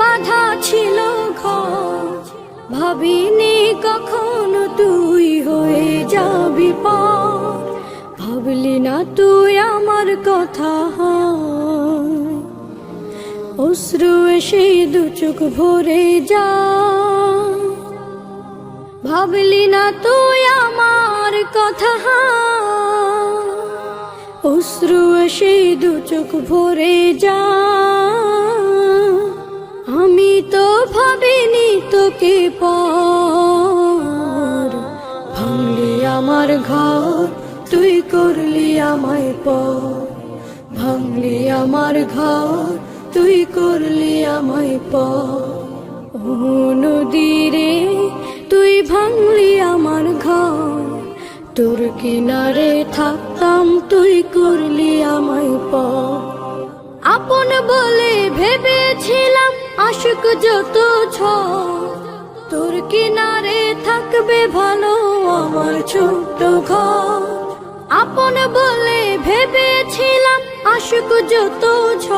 বাধা ছিল ভাবিনি কখনো তুই হয়ে যাবি পর ভাবলি না তুই আমার কথা অশ্রু এসে দু চোখ ভরে যা ভাবলি না তুই আমার কথা অশ্রু এসে দু চোখ ভরে যা আমি তো ভাবিনি তোকে পর। ভাঙলি আমার ঘর, তুই করলি আমায় পর। ভাঙলি আমার ঘর, তুই করলি আমায় ও নদীরে তুই ভাঙলি আমার ঘর। তোর কিনারে থাকতাম, তুই করলি আমায় পর। আপন বলে ভেবেছিলাম আশুক যত ছ তোর কিনারে থাকবে ভালো আমার ছোট্ট ঘর। আপন বলে ভেবেছিলাম আশুক যত ছ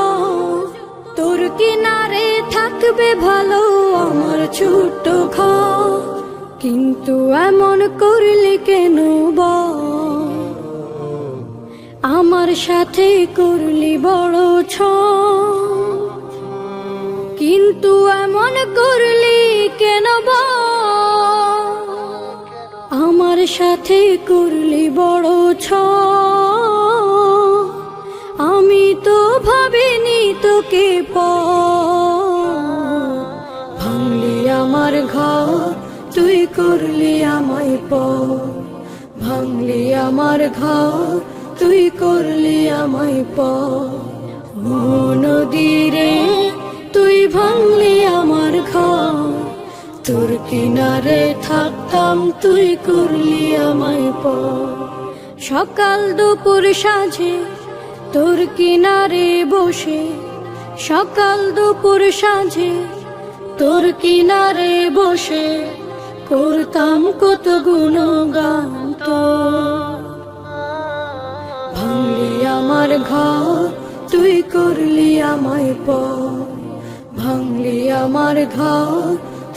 তোর কিনারে থাকবে ভালো আমার ছোট্ট ঘর। কিন্তু এমন করলি কেন আমার সাথে করলি বড় এমন করলি কেন? আমার সাথে করলি বড় ছ। আমি তো ভাবিনি তোকে প। ভাঙলি আমার ঘর, তুই করলি আমায় প ভাঙলি আমার ঘর, তুই করলি আমায় প নদীরে তোর কিনারে থাকতাম, তুই করলি আমায় প সকাল দুপুর সাঁঝে তোর কিনারে বসে, সকাল দুপুর সাঁঝে তোর কিনারে বসে, করতাম কত গুণগান তো। ভাঙলি আমার ঘর, তুই করলি আমায় প ভাঙলি আমার ঘর